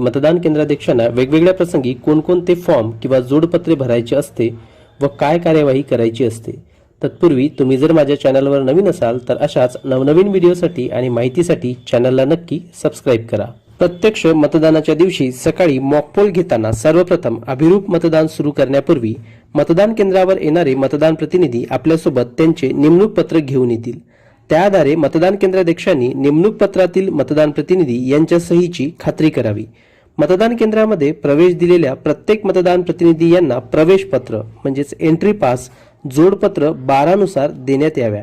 मतदान केंद्राध्यक्षांना वेगवेगळ्या प्रसंगी कोणकोणते फॉर्म किंवा जोडपत्रे भरायचे असते व काय कार्यवाही करायची असते तत्पूर्वी तुम्ही जर माझ्या चॅनलवर नवीन असाल तर अशाच नवनवीन व्हिडिओसाठी आणि माहितीसाठी चॅनलला नक्की सबस्क्राईब करा. प्रत्यक्ष मतदानाच्या दिवशी सकाळी मॉकपोल घेताना सर्वप्रथम अभिरूप मतदान सुरू करण्यापूर्वी मतदान केंद्रावर येणारे मतदान प्रतिनिधी आपल्यासोबत त्यांचे नेमणूक पत्र घेऊन येतील. त्या आधारे मतदान केंद्राध्यक्षांनी नेमणूक पत्रातील मतदान प्रतिनिधी यांच्या सहीची खात्री करावी. मतदान केंद्रामध्ये प्रवेश दिलेल्या प्रत्येक मतदान प्रतिनिधी यांना प्रवेश पत्र म्हणजेच एंट्री पास जोडपत्र बारानुसार देण्यात याव्या.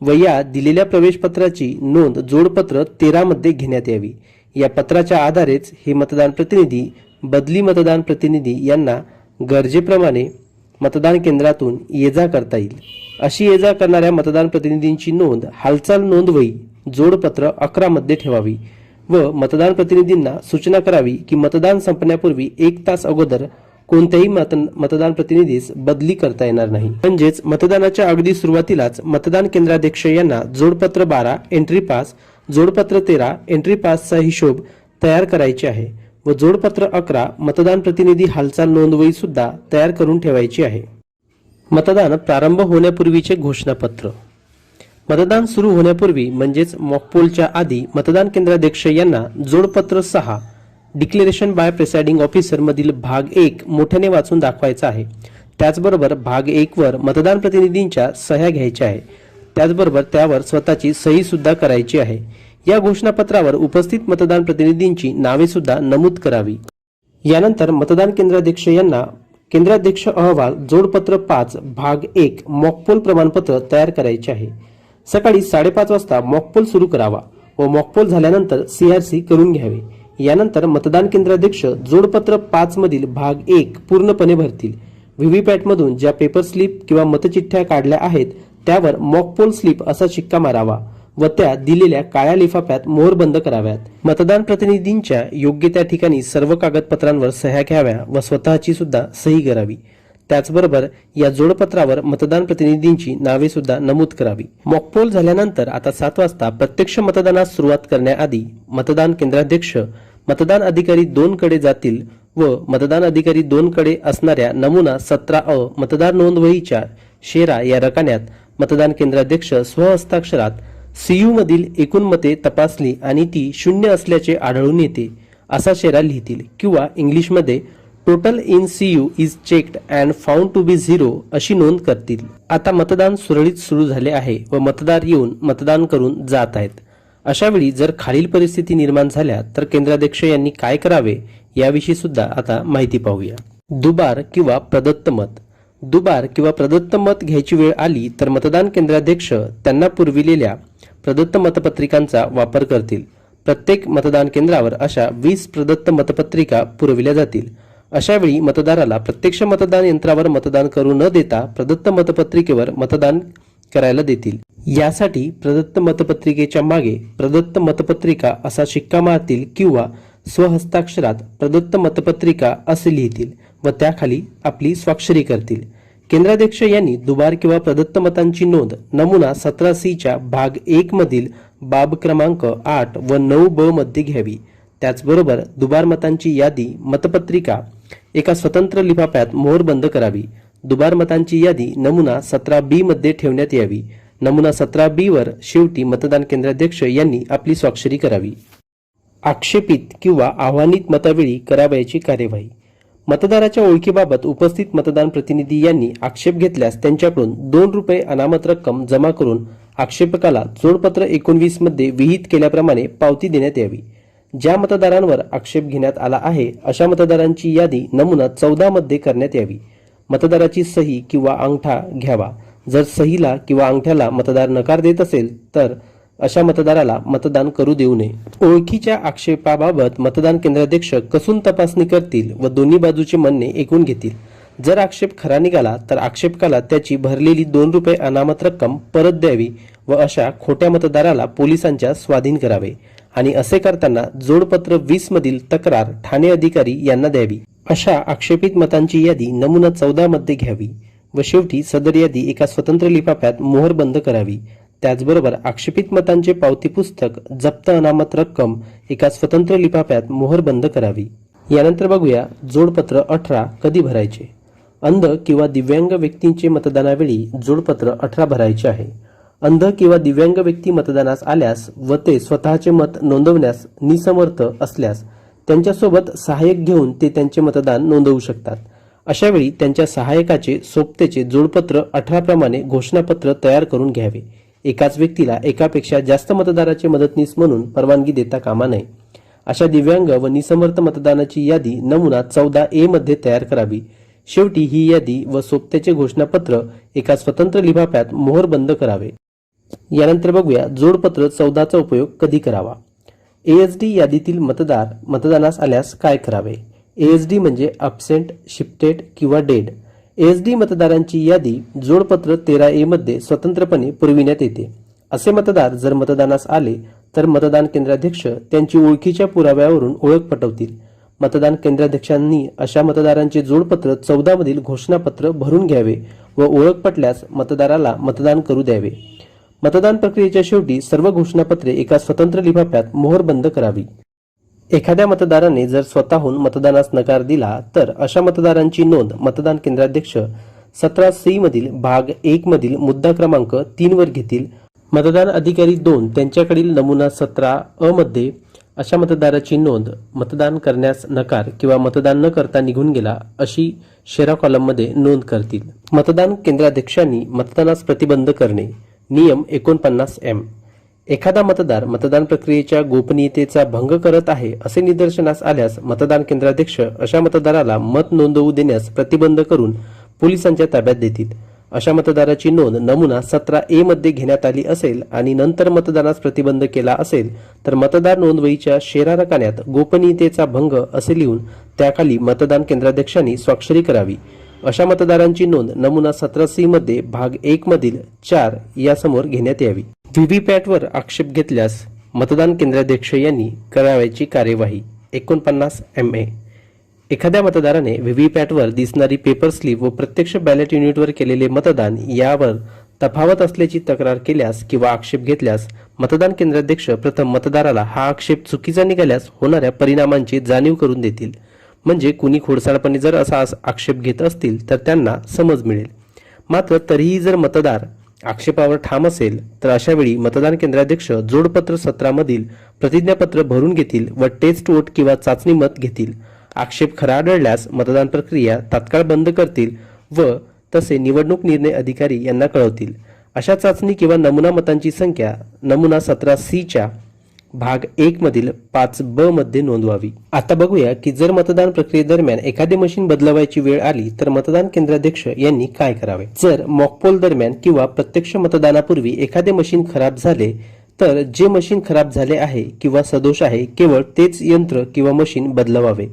व या दिलेल्या प्रवेशपत्राची नोंद जोडपत्र तेरामध्ये घेण्यात यावी. या पत्राच्या आधारेच हे मतदान प्रतिनिधी बदली मतदान प्रतिनिधी यांना गरजेप्रमाणे मतदान केंद्रातून ये जा करता येईल. अशी ये जा करणाऱ्या मतदान प्रतिनिधींची नोंद हालचाल नोंदवही जोडपत्र अकरामध्ये ठेवावी. व मतदान प्रतिनिधींना सूचना करावी की मतदान संपण्यापूर्वी एक तास अगोदर कोणत्याही मत मतदान प्रतिनिधीस बदली करता येणार नाही. म्हणजेच मतदानाच्या अगदी सुरुवातीलाच मतदान केंद्राध्यक्ष यांना जोडपत्र बारा एंट्री पास जोडपत्र तेरा एंट्री पासचा हिशोब तयार करायचे आहे व जोडपत्र अकरा मतदान प्रतिनिधी हालचाल नोंदवही सुद्धा तयार करून ठेवायची आहे. मतदान प्रारंभ होण्यापूर्वीचे घोषणापत्र. मतदान सुरू होण्यापूर्वी म्हणजेच मॉकपोलच्या आधी मतदान केंद्राध्यक्ष यांना जोडपत्र सहा डिक्लेरेशन बाय प्रेसाइडिंग ऑफिसर मधील भाग एक मोठ्याने वाचून दाखवायचा आहे. त्याचबरोबर भाग एक वर मतदान प्रतिनिधींच्या सह्या घ्यायच्या आहे. त्याचबरोबर त्यावर स्वतःची सही सुद्धा करायची आहे. या घोषणापत्रावर उपस्थित मतदान प्रतिनिधींची नावे सुद्धा नमूद करावी. यानंतर मतदान केंद्राध्यक्ष यांना केंद्राध्यक्ष अहवाल जोडपत्र पाच भाग एक मॉकपोल प्रमाणपत्र तयार करायचे आहे. सकाळी साडेपाच वाजता मॉकपोल सुरू करावा व मॉकपोल झाल्यानंतर सीआरसी करून घ्यावे. यानंतर मतदान केंद्राध्यक्ष जोडपत्र पाच मधील भाग एक पूर्णपणे भरतील. व्हीव्हीपॅटमधून ज्या पेपर स्लिप किंवा मतचिठ्ठ्या काढल्या आहेत त्यावर मॉकपोल स्लिप असा शिक्का मारावा व त्या दिलेल्या काळ्या लिफाफ्यात मोहर बंद कराव्यात. मतदान प्रतिनिधींच्या योग्य त्या ठिकाणी सर्व कागदपत्रांवर सह्या घ्याव्या व स्वतःची सुद्धा सही करावी. त्याचबरोबर या जोडपत्रावर मतदान प्रतिनिधींची नावे सुद्धा नमूद करावी. मॉकपोल झाल्यानंतर आता सात वाजता प्रत्यक्ष मतदानास सुरुवात करण्याआधी मतदान केंद्राध्यक्ष मतदान अधिकारी दोन कडे जातील व मतदान अधिकारी दोन कडे असणाऱ्या नमुना सतरा अ मतदार नोंदवहीच्या शेरा या रकान्यात मतदान केंद्राध्यक्ष स्वहस्ताक्षरात सीयू मधील एकूण मते तपासली आणि ती शून्य असल्याचे आढळून येते असा शेरा लिहितील किंवा इंग्लिशमध्ये total in C U is checked and found to be zero अशी नोंद करतील. आता मतदान सुरळीत सुरू झाले आहे व मतदार येऊन मतदान करून जात आहेत. अशावेळी जर खालील परिस्थिती निर्माण झाल्या तर केंद्राध्यक्ष यांनी काय करावे याविषयी सुद्धा आता माहिती पाहूया. दुबार किंवा प्रदत्त मत. दुबार किंवा प्रदत्त मत घ्यायची वेळ आली तर मतदान केंद्राध्यक्ष त्यांना पुरविलेल्या प्रदत्त मतपत्रिकांचा वापर करतील. प्रत्येक मतदान केंद्रावर अशा वीस प्रदत्त मतपत्रिका पुरविल्या जातील. अशावेळी मतदाराला प्रत्यक्ष मतदान यंत्रावर मतदान करू न देता प्रदत्त मतपत्रिकेवर मतदान करायला देतील. यासाठी प्रदत्त मतपत्रिकेच्या मागे प्रदत्त मतपत्रिका असा शिक्का मारतील किंवा स्वहस्ताक्षरात प्रदत्त मतपत्रिका असे लिहितील व त्याखाली आपली स्वाक्षरी करतील. केंद्राध्यक्ष यांनी दुबार किंवा प्रदत्त मतांची नोंद नमुना सतरा सी च्या भाग एक मधील बाब क्रमांक आठ व नऊ ब मध्ये घ्यावी. त्याचबरोबर दुबार मतांची यादी मतपत्रिका एका स्वतंत्र लिफाफ्यात मोहर बंद करावी. दुबार मतांची यादी नमुना सतरा बी मध्ये ठेवण्यात यावी. नमुना सतरा बी वर शेवटी मतदान केंद्राध्यक्ष यांनी आपली स्वाक्षरी करावी. आक्षेपित किंवा आव्हानित मतावेळी करावयाची कार्यवाही. मतदाराच्या ओळखीबाबत उपस्थित मतदान प्रतिनिधी यांनी आक्षेप घेतल्यास त्यांच्याकडून दोन रुपये अनामत रक्कम जमा करून आक्षेपकाला जोडपत्र एकोणवीसमध्ये विहित केल्याप्रमाणे पावती देण्यात यावी. ज्या मतदारांवर आक्षेप घेण्यात आला आहे अशा मतदारांची यादी नमुना चौदा मध्ये करण्यात यावी. मतदाराची सही किंवा अंगठा घ्यावा. जर सहीला किंवा अंगठ्याला मतदार नकार देत असेल तर अशा मतदाराला मतदान करू देऊ नये. ओळखीच्या आक्षेपाबाबत मतदान केंद्राध्यक्ष कसून तपासणी करतील व दोन्ही बाजूचे म्हणणे ऐकून घेतील. जर आक्षेप खरा निघाला तर आक्षेपकाला त्याची भरलेली दोन रुपये अनामत रक्कम परत द्यावी व अशा खोट्या मतदाराला पोलिसांच्या स्वाधीन करावे. आणि असे करताना जोडपत्र वीस मधील तक्रार ठाणे अधिकारी यांना द्यावी. अशा आक्षेपित मतांची यादी नमुना चौदा मध्ये घ्यावी व शेवटी सदर यादी एका स्वतंत्र लिफाफ्यात मोहर बंद करावी. त्याचबरोबर आक्षेपित मतांचे पावती पुस्तक जप्त अनामत रक्कम एका स्वतंत्र लिफाफ्यात मोहर बंद करावी. यानंतर बघूया जोडपत्र अठरा कधी भरायचे. अंध किंवा दिव्यांग व्यक्तींचे मतदानावेळी जोडपत्र अठरा भरायचे आहे. अंध किंवा दिव्यांग व्यक्ती मतदानास आल्यास व ते स्वतःचे मत नोंदवण्यास निसमर्थ असल्यास त्यांच्यासोबत सहाय्यक घेऊन ते त्यांचे मतदान नोंदवू शकतात. अशावेळी त्यांच्या सहाय्यकाचे सोबतेचे जोडपत्र अठरा प्रमाणे घोषणापत्र तयार करून घ्यावे. एकाच व्यक्तीला एकापेक्षा जास्त मतदाराचे मदतनीस म्हणून परवानगी देता कामा नये. अशा दिव्यांग व निसमर्थ मतदानाची यादी नमुना चौदा ए मध्ये तयार करावी. शेवटी ही यादी व सोबत्याचे घोषणापत्र एका स्वतंत्र लिफाफ्यात मोहर बंद करावे. यानंतर बघूया. जोडपत्र चौदाचा उपयोग कधी करावा? एएसडी यादीतील मतदार मतदानास आल्यास काय करावे? एएसडी म्हणजे अबसेंट शिफ्टेड किंवा डेड एएसडी मतदारांची यादी जोडपत्र तेरा ए मध्ये स्वतंत्रपणे पुरविण्यात येते. असे मतदार जर मतदानास आले तर मतदान केंद्राध्यक्ष त्यांची ओळखीच्या पुराव्यावरून ओळख पटवतील. मतदान केंद्राध्यक्षांनी अशा मतदारांचे जोडपत्र चौदा मधील घोषणापत्र भरून घ्यावे व ओळख पटल्यास मतदाराला मतदान करू द्यावे. मतदान प्रक्रियेच्या शेवटी सर्व घोषणापत्रे एका स्वतंत्र लिफाफ्यात मोहर बंद करावी. एखाद्या मतदाराने जर स्वतःहून मतदानास नकार दिला तर अशा मतदारांची नोंद मतदान केंद्राध्यक्ष सतरा सी मधील भाग एक मधील मुद्दा क्रमांक तीन वर घेतील. मतदान अधिकारी दोन त्यांच्याकडील नमुना सतरा अ मध्ये अशा मतदाराची नोंद मतदान करण्यास नकार किंवा मतदान न करता निघून गेला अशी शेरा कॉलममध्ये नोंद करतील. मतदान केंद्राध्यक्षांनी मतदानास प्रतिबंध करणे. नियम एकोणपन्नास एम एखादा मतदार मतदान प्रक्रियेच्या गोपनीयतेचा भंग करत आहे असे निदर्शनास आल्यास मतदान केंद्राध्यक्ष अशा मतदाराला मत नोंदवू देण्यास प्रतिबंध करून पोलिसांच्या ताब्यात देतील. अशा मतदाराची नोंद नमुना सतरा ए मध्ये घेण्यात आली असेल आणि नंतर मतदानास प्रतिबंध केला असेल तर मतदार नोंदवहीच्या शेरा रकान्यात गोपनीयतेचा भंग असे लिहून त्याखाली मतदान केंद्राध्यक्षांनी स्वाक्षरी करावी. अशा मतदारांची नोंद नमुना सतरा सी मध्ये भाग एक मधील चार यासमोर घेण्यात यावी. व्हीव्हीपॅटवर आक्षेप घेतल्यास मतदान केंद्राध्यक्ष यांनी करावयाची कार्यवाही एकोणपन्नास एम ए. एखाद्या मतदाराने व्हीव्हीपॅटवर दिसणारी पेपर स्लिप व प्रत्यक्ष बॅलेट युनिटवर केलेले मतदान यावर तफावत असल्याची तक्रार केल्यास किंवा आक्षेप घेतल्यास मतदान केंद्राध्यक्ष प्रथम मतदाराला हा आक्षेप चुकीचा निघाल्यास होणाऱ्या परिणामांची जाणीव करून देतील. म्हणजे कुणी खोडसाळपणे जर असा आक्षेप घेत असतील तर त्यांना समज मिळेल. मात्र तरीही जर मतदार आक्षेपावर ठाम असेल तर अशा वेळी मतदान केंद्राध्यक्ष जोडपत्र सत्रामधील प्रतिज्ञापत्र भरून घेतील व टेस्ट वोट किंवा चाचणी मत घेतील. आक्षेप खरा आढळल्यास मतदान प्रक्रिया तात्काळ बंद करतील व तसे निवडणूक निर्णय अधिकारी यांना कळवतील. अशा चाचणी किंवा नमुना मतांची संख्या नमुना सतरा सीच्या भाग एक मधील पाच ब मध्ये नोंदवावी. आता बघूया की जर मतदान प्रक्रियेदरम्यान एखादी मशीन बदलवायची वेळ आली तर मतदान केंद्राध्यक्ष यांनी काय करावे? जर मॉकपोल दरम्यान किंवा प्रत्यक्ष मतदानापूर्वी एखादे मशीन खराब झाले तर जे मशीन खराब झाले आहे किंवा सदोष आहे केवळ तेच यंत्र किंवा मशीन बदलवावे.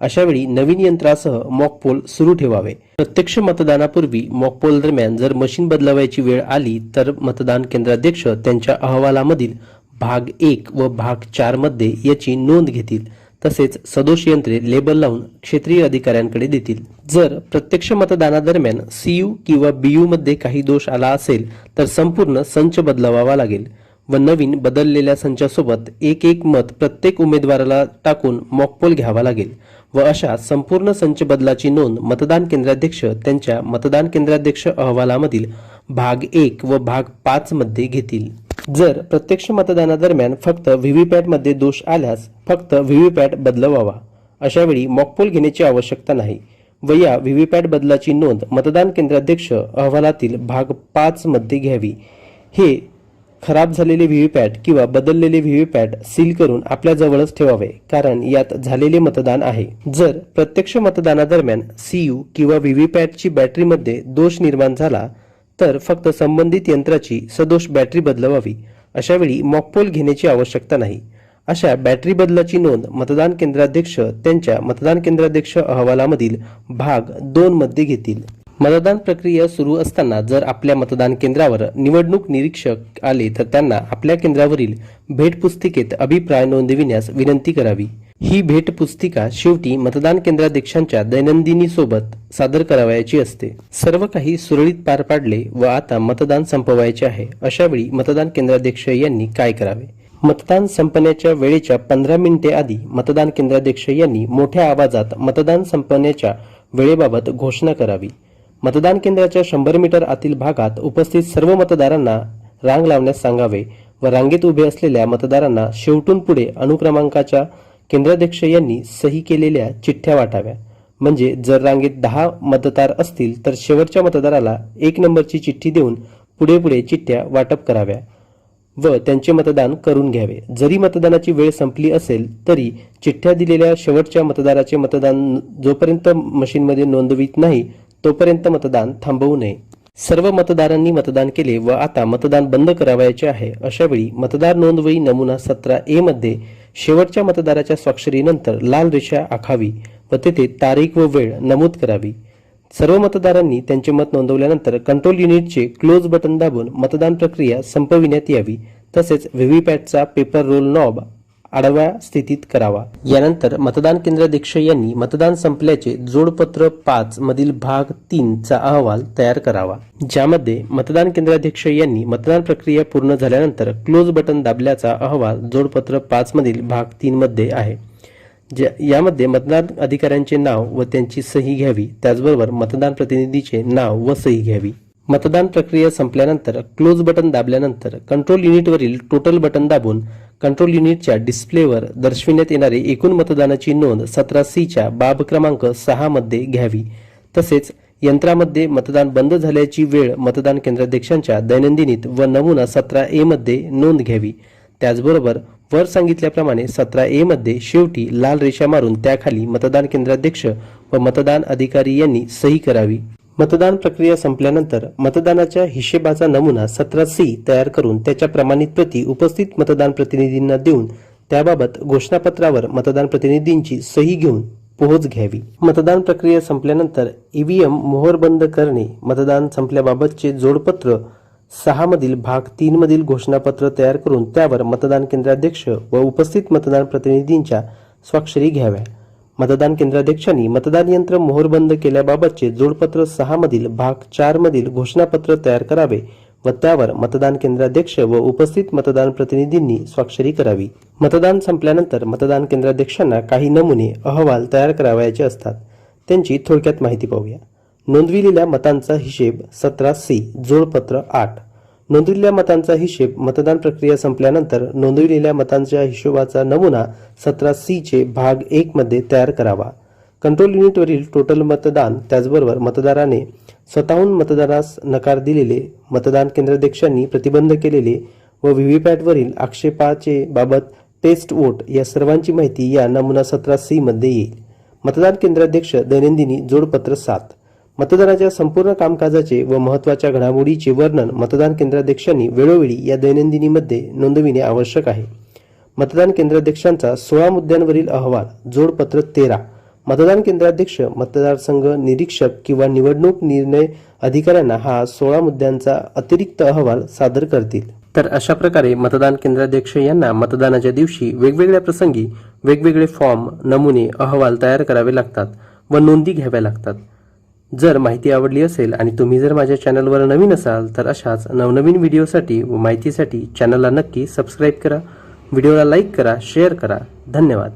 अशावेळी नवीन यंत्रासह मॉकपोल सुरू ठेवावे. प्रत्यक्ष मतदानापूर्वी मॉकपोल दरम्यान जर मशीन बदलवायची वेळ आली तर मतदान केंद्राध्यक्ष त्यांच्या अहवालामधील भाग एक व भाग चारमध्ये याची नोंद घेतील. तसेच सदोष यंत्रे लेबल लावून क्षेत्रीय अधिकाऱ्यांकडे देतील. जर प्रत्यक्ष मतदानादरम्यान सीयू किंवा बीयू मध्ये काही दोष आला असेल तर संपूर्ण संच बदलवावा लागेल व नवीन बदललेल्या संचासोबत एक एक मत प्रत्येक उमेदवाराला टाकून मॉकपोल घ्यावा लागेल व अशा संपूर्ण संच बदलाची नोंद मतदान केंद्राध्यक्ष त्यांच्या मतदान केंद्राध्यक्ष अहवालामधील भाग एक व भाग पाच मध्ये घेतील. जर प्रत्यक्ष मतदानादरम्यान फक्त व्हीव्हीपॅटमध्ये दोष आल्यास फक्त व्हीव्हीपॅट बदलवावा अशावेळी मॉकपोल घेण्याची आवश्यकता नाही. व या व्हीव्हीपॅट बदलाची नोंद मतदान केंद्राध्यक्ष अहवालातील भाग पाचमध्ये घ्यावी. हे खराब झालेले व्हीव्हीपॅट किंवा बदललेले व्हीव्हीपॅट सील करून आपल्याजवळच ठेवावे कारण यात झालेले मतदान आहे. जर प्रत्यक्ष मतदानादरम्यान सीयू किंवा व्हीव्हीपॅटची बॅटरीमध्ये दोष निर्माण झाला तर फक्त संबंधित यंत्राची सदोष बॅटरी बदलवावी. अशावेळी मॉकपोल घेण्याची आवश्यकता नाही. अशा बॅटरी बदलाची नोंद मतदान केंद्राध्यक्ष त्यांच्या मतदान केंद्राध्यक्ष अहवालामधील भाग दोन मध्ये घेतील. मतदान प्रक्रिया सुरू असताना जर आपल्या मतदान केंद्रावर निवडणूक निरीक्षक आले तर त्यांना आपल्या केंद्रावरील भेटपुस्तिकेत अभिप्राय नोंदविण्यास विनंती करावी. ही भेट पुस्तिका शेवटी मतदान केंद्राध्यक्षांच्या दैनंदिनी सोबत सादर करावयाची असते. सर्व काही सुरळीत पार पाडले व आता मतदान संपवायचे आहे. अशा वेळी मतदान केंद्राध्यक्ष यांनी काय करावे? मतदान संपण्याच्या वेळेच्या पंधरा मिनिटे आधी मतदान केंद्राध्यक्ष यांनी मोठ्या आवाजात मतदान संपण्याच्या वेळेबाबत घोषणा करावी. मतदान केंद्राच्या शंभर मीटर आतील भागात उपस्थित सर्व मतदारांना रांग लावण्यास सांगावे व रांगेत उभे असलेल्या मतदारांना शेवटून पुढे अनुक्रमांकाच्या केंद्राध्यक्ष यांनी सही केलेल्या चिठ्ठ्या वाटाव्या. म्हणजे जर रांगेत दहा मतदार असतील तर शेवटच्या मतदाराला एक नंबरची चिठ्ठी देऊन पुढे पुढे चिठ्ठ्या वाटप कराव्या व त्यांचे मतदान करून घ्यावे. जरी मतदानाची वेळ संपली असेल तरी चिठ्ठ्या दिलेल्या शेवटच्या मतदाराचे मतदान जोपर्यंत मशीनमध्ये नोंदवित नाही तोपर्यंत मतदान थांबवू नये. सर्व मतदारांनी मतदान केले व आता मतदान बंद करावयाचे आहे. अशावेळी मतदार नोंदवही नमुना सतरा ए मध्ये शेवटच्या मतदाराच्या स्वाक्षरीनंतर लाल रेषा आखावी व तेथे तारीख व वेळ नमूद करावी. सर्व मतदारांनी त्यांचे मत नोंदवल्यानंतर कंट्रोल युनिटचे क्लोज बटन दाबून मतदान प्रक्रिया संपविण्यात यावी. तसेच व्हीव्हीपॅटचा पेपर रोल नॉब आडव्या स्थितीत करावा. यानंतर मतदान केंद्राध्यक्ष यांनी मतदान संपल्याचे जोडपत्र पाच मधील भाग तीन चा अहवाल तयार करावा. ज्यामध्ये मतदान केंद्राध्यक्ष यांनी मतदान प्रक्रिया पूर्ण झाल्यानंतर क्लोज बटन दाबल्याचा अहवाल जोडपत्र पाच मधील भाग तीन मध्ये आहे. ज्या यामध्ये मतदान अधिकाऱ्यांचे नाव व त्यांची सही घ्यावी त्याचबरोबर मतदान प्रतिनिधीचे नाव व सही घ्यावी. मतदान प्रक्रिया संपल्यानंतर क्लोज बटन दाबल्यानंतर कंट्रोल युनिटवरील टोटल बटन दाबून कंट्रोल युनिटच्या डिस्प्लेवर दर्शविण्यात येणारी एकूण मतदानाची नोंद सतरा सीच्या बाब क्रमांक सहामध्ये घ्यावी. तसेच यंत्रामध्ये मतदान बंद झाल्याची वेळ मतदान केंद्राध्यक्षांच्या दैनंदिनीत व नमुना सतरा एमध्ये मध्ये नोंद घ्यावी. त्याचबरोबर वर सांगितल्याप्रमाणे सतरा ए मध्ये शेवटी लाल रेषा मारून त्याखाली मतदान केंद्राध्यक्ष व मतदान अधिकारी यांनी सही करावी. मतदान प्रक्रिया संपल्यानंतर मतदानाच्या हिशेबाचा नमुना सतरा सी तयार करून त्याच्या प्रमाणित प्रती उपस्थित मतदान प्रतिनिधींना देऊन त्याबाबत घोषणापत्रावर मतदान प्रतिनिधींची सही घेऊन पोहोच घ्यावी. मतदान प्रक्रिया संपल्यानंतर ईव्हीएम मोहर बंद करणे मतदान संपल्याबाबतचे जोडपत्र सहा मधील भाग तीन मधील घोषणापत्र तयार करून त्यावर मतदान केंद्राध्यक्ष व उपस्थित मतदान प्रतिनिधींच्या स्वाक्षरी घ्याव्या. मतदान केंद्राध्यक्षांनी मतदान यंत्र मोहरबंद केल्याबाबतचे जोडपत्र सहा मधील भाग चार मधील घोषणापत्र तयार करावे व त्यावर मतदान केंद्राध्यक्ष व उपस्थित मतदान प्रतिनिधींनी स्वाक्षरी करावी. मतदान संपल्यानंतर मतदान केंद्राध्यक्षांना काही नमुने अहवाल तयार करावयाचे असतात. त्यांची थोडक्यात माहिती पाहूया. नोंदविलेल्या मतांचा हिशेब सतरा सी जोडपत्र आठ. नोंदविलेल्या मतांचा हिशेब मतदान प्रक्रिया संपल्यानंतर नोंदविलेल्या मतांच्या हिशोबाचा नमुना सतरा सी चे भाग एक मध्ये तयार करावा. कंट्रोल युनिटवरील टोटल मतदान त्याचबरोबर मतदाराने स्वतःहून मतदानास नकार दिलेले मतदान केंद्राध्यक्षांनी प्रतिबंध केलेले व व्हीव्हीपॅटवरील आक्षेपाचे बाबत टेस्ट वोट या सर्वांची माहिती या नमुना सतरा सी मध्ये येईल. मतदान केंद्राध्यक्ष दैनंदिनी जोडपत्र सात. मतदानाच्या संपूर्ण कामकाजाचे व महत्त्वाच्या घडामोडीचे वर्णन मतदान केंद्राध्यक्षांनी वेळोवेळी या दैनंदिनीमध्ये नोंदविणे आवश्यक आहे. मतदान केंद्राध्यक्षांचा सोळा मुद्द्यांवरील अहवाल जोडपत्र तेरा. मतदान केंद्राध्यक्ष मतदारसंघ निरीक्षक किंवा निवडणूक निर्णय अधिकाऱ्यांना हा सोळा मुद्द्यांचा अतिरिक्त अहवाल सादर करतील. तर अशा प्रकारे मतदान केंद्राध्यक्ष यांना मतदानाच्या दिवशी वेगवेगळ्या प्रसंगी वेगवेगळे फॉर्म नमुने अहवाल तयार करावे लागतात व नोंदी घ्याव्या लागतात. जर माहिती आवडली असेल आणि तुम्ही जर माझ्या चॅनलवर नवीन असाल तर अशाच नवनवीन व्हिडिओसाठी व माहितीसाठी चॅनलला नक्की सबस्क्राईब करा. व्हिडिओला लाईक करा शेअर करा. धन्यवाद.